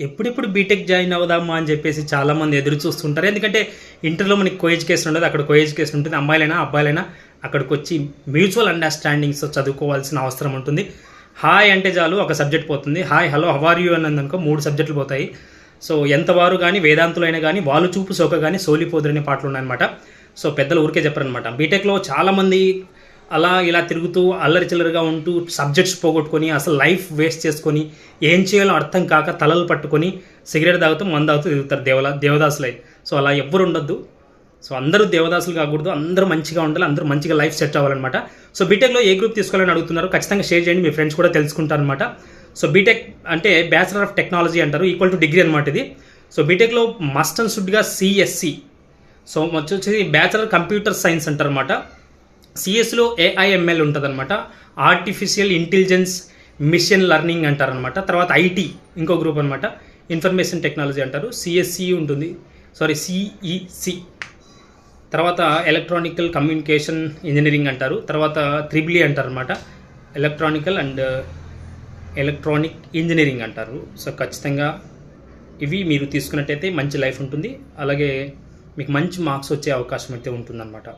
ఎప్పుడెప్పుడు BTech join అవుదామా అని చెప్పేసి చాలామంది ఎదురు చూస్తుంటారు. ఎందుకంటే ఇంటర్లో మనకి కో ఎడ్యుకేషన్ ఉండదు అక్కడ కో ఎడ్యుకేషన్ ఉంటుంది అమ్మాయిలైనా అబ్బాయిలైనా అక్కడికి వచ్చి మ్యూచువల్ అండర్స్టాండింగ్స్ చదువుకోవాల్సిన అవసరం ఉంటుంది. హాయ్ అంటే చాలు ఒక సబ్జెక్ట్ పోతుంది. హాయ్ హలో హవార్ యూ అని అనుకో మూడు సబ్జెక్టులు పోతాయి. సో ఎంతవారు కానీ వేదాంతులైనా కానీ వాళ్ళు చూపు సోక కానీ సోలిపోదురనే పాటలు ఉన్నాయన్నమాట. సో పెద్దలు ఊరికే చెప్పరనమాట బీటెక్లో చాలామంది అలా ఇలా తిరుగుతూ అల్లరి చిల్లరిగా ఉంటూ సబ్జెక్ట్స్ పోగొట్టుకొని అసలు లైఫ్ వేస్ట్ చేసుకొని ఏం చేయాలో అర్థం కాక తలలు పట్టుకొని సిగరెట్ తాగుతూ మందు తాగుతూ తిరుగుతారు దేవలా దేవదాసులై. సో అలా ఎవ్వరు ఉండొద్దు. సో అందరూ దేవదాసులు కాకూడదు. అందరూ మంచిగా ఉండాలి. అందరూ మంచిగా లైఫ్ సెట్ అవ్వాలన్నమాట. సో బీటెక్లో ఏ గ్రూప్ తీసుకోవాలని అడుగుతున్నారు? ఖచ్చితంగా షేర్ చేయండి. మీ ఫ్రెండ్స్ కూడా తెలుసుకుంటారనమాట సో బీటెక్ అంటే బ్యాచిలర్ ఆఫ్ టెక్నాలజీ అంటారు. ఈక్వల్ టు డిగ్రీ అనమాట ఇది. సో బీటెక్లో మస్ట్ అండ్ సుడ్గా సిఎస్సి సో వచ్చి బ్యాచిలర్ కంప్యూటర్ సైన్స్ అంటారు అనమాట సిఎస్లో ఏఐఎంఎల్ ఉంటుంది అనమాట ఆర్టిఫిషియల్ ఇంటెలిజెన్స్ మిషన్ లెర్నింగ్ అంటారనమాట తర్వాత ఐటీ ఇంకో గ్రూప్ అనమాట ఇన్ఫర్మేషన్ టెక్నాలజీ అంటారు. సిఎస్సి ఉంటుంది. సారీ సిఈసి తర్వాత ఎలక్ట్రానికల్ కమ్యూనికేషన్ ఇంజనీరింగ్ అంటారు. తర్వాత త్రిబులి uh, అంటారు అనమాట ఎలక్ట్రానికల్ అండ్ ఎలక్ట్రానిక్ ఇంజనీరింగ్ అంటారు. సో ఖచ్చితంగా ఇవి మీరు తీసుకున్నట్టయితే మంచి లైఫ్ ఉంటుంది. అలాగే మీకు మంచి మార్క్స్ వచ్చే అవకాశం అయితే ఉంటుందన్నమాట.